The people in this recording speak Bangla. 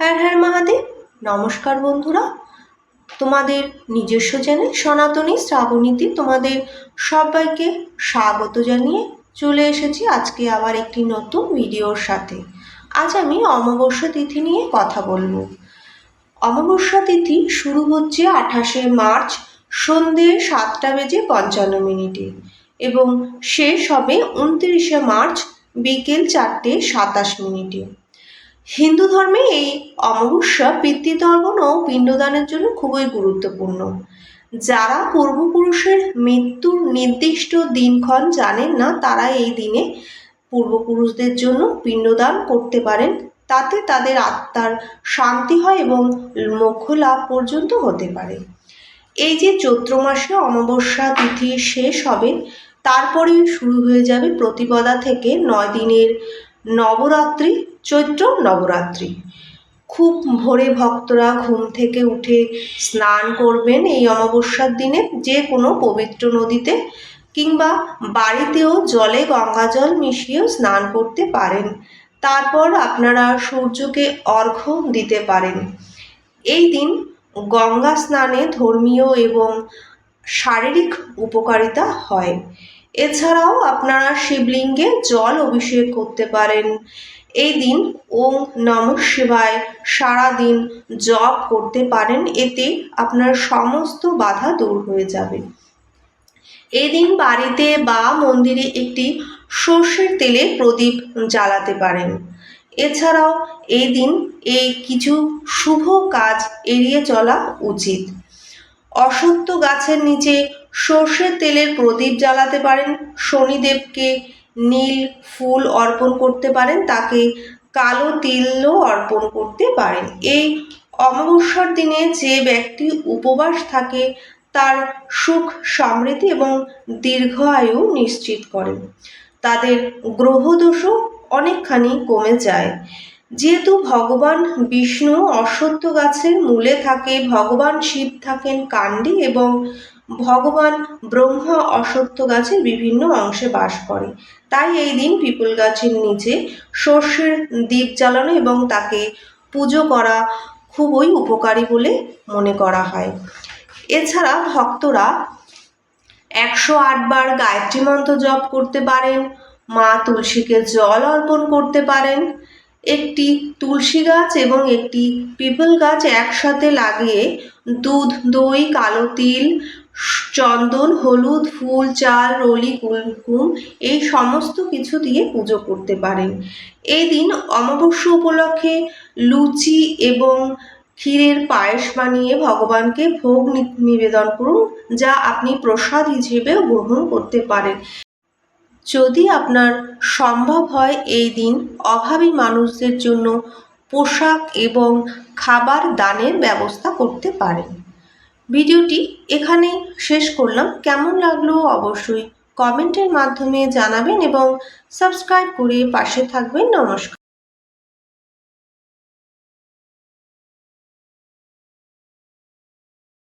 হ্যাঁ হ্যাঁ মহাদেব। নমস্কার বন্ধুরা। তোমাদের নিজস্ব চ্যানেল সনাতনী শ্রাবণীতে তোমাদের সবাইকে স্বাগত জানিয়ে চলে এসেছি আজকে আবার একটি নতুন ভিডিওর সাথে। আজ আমি অমাবস্যা তিথি নিয়ে কথা বলব। অমাবস্যা তিথি শুরু হচ্ছে আঠাশে মার্চ সন্ধে সাতটা বেজে পঞ্চান্ন মিনিটে এবং শেষ হবে উনত্রিশে মার্চ বিকেল চারটে সাতাশ মিনিটে। হিন্দু ধর্মে এই অমাবস্যা, পিতৃতর্পণ ও পিণ্ডদানের জন্য খুবই গুরুত্বপূর্ণ। যারা পূর্বপুরুষের মৃত্যুর নির্দিষ্ট দিনক্ষণ জানেন না, তারা এই দিনে পূর্বপুরুষদের জন্য পিণ্ডদান করতে পারেন। তাতে তাদের আত্মার শান্তি হয় এবং মোক্ষ লাভ পর্যন্ত হতে পারে। এই যে চৈত্র মাসে অমাবস্যা তিথি শেষ হবে, তারপরেই শুরু হয়ে যাবে প্রতিপদা থেকে নয় দিনের নবরাত্রি। চৈত্র নবরাত্রি। খুব ভোরে ভক্তরা ঘুম থেকে উঠে স্নান করবেন এই অমাবস্যার দিনে যে কোনো পবিত্র নদীতে কিংবা বাড়িতেও জলে গঙ্গা জল মিশিয়েও স্নান করতে পারেন। তারপর আপনারা সূর্যকে অর্ঘ্য দিতে পারেন। এই দিন গঙ্গা স্নানে ধর্মীয় এবং শারীরিক উপকারিতা হয়। এছাড়াও আপনারা শিবলিঙ্গে জল অভিষেক করতে পারেন। এই দিন ওম নম শিবায় সারাদিন জপ করতে পারেন, এতে আপনার সমস্ত বাধা দূর হয়ে যাবে। এই দিন বাড়িতে বা মন্দিরে একটি সর্ষের তেলে প্রদীপ জ্বালাতে পারেন। এছাড়াও এই দিন এই কিছু শুভ কাজ এড়িয়ে চলা উচিত। অসত্য গাছের নিচে সর্ষের তেলের প্রদীপ জ্বালাতে পারেন, শনিদেবকে নীল ফুল অর্পণ করতে পারেন, তাকে কালো তিলও অর্পণ করতে পারেন। এই অমাবস্যার দিনে যে ব্যক্তি উপবাস থাকে, তার সুখ সমৃদ্ধি এবং দীর্ঘ আয়ু নিশ্চিত করে তাদের গ্রহদোষও অনেকখানি কমে যায়। যেহেতু ভগবান বিষ্ণু অশ্বত্থ গাছের মূলে থাকে, ভগবান শিব থাকেন কাণ্ডে এবং ভগবান ব্রহ্মা অশ্বত্থ গাছের বিভিন্ন অংশে বাস করে। তাই এই দিন পিপল গাছের নিচে সর্ষের দ্বীপ জ্বালানো এবং তাকে পুজো করা খুবই উপকারী বলে মনে করা হয়। এছাড়া ভক্তরা একশো আটবার গায়ত্রী মন্ত্র জপ করতে পারেন, মা তুলসীকে জল অর্পণ করতে পারেন। একটি তুলসী গাছ এবং একটি পিপল গাছ একসাথে লাগিয়ে দুধ, দই, কালো তিল চন্দন, হলুদ, ফুল, চাল, রলি কুলকুম এই সমস্ত কিছু দিয়ে পুজো করতে পারেন। এই দিন অমাবস্য উপলক্ষে লুচি এবং ক্ষীরের পায়েস বানিয়ে ভগবানকে ভোগ নিবেদন করুন, যা আপনি প্রসাদ হিসেবেও গ্রহণ করতে পারেন। যদি আপনার সম্ভব হয় এই দিন অভাবী মানুষদের জন্য পোশাক এবং খাবার দানের ব্যবস্থা করতে পারেন। ভিডিওটি এখানেই শেষ করলাম। কেমন লাগল অবশ্যই কমেন্টের মাধ্যমে জানাবেন এবং সাবস্ক্রাইব করে পাশে থাকবেন। নমস্কার।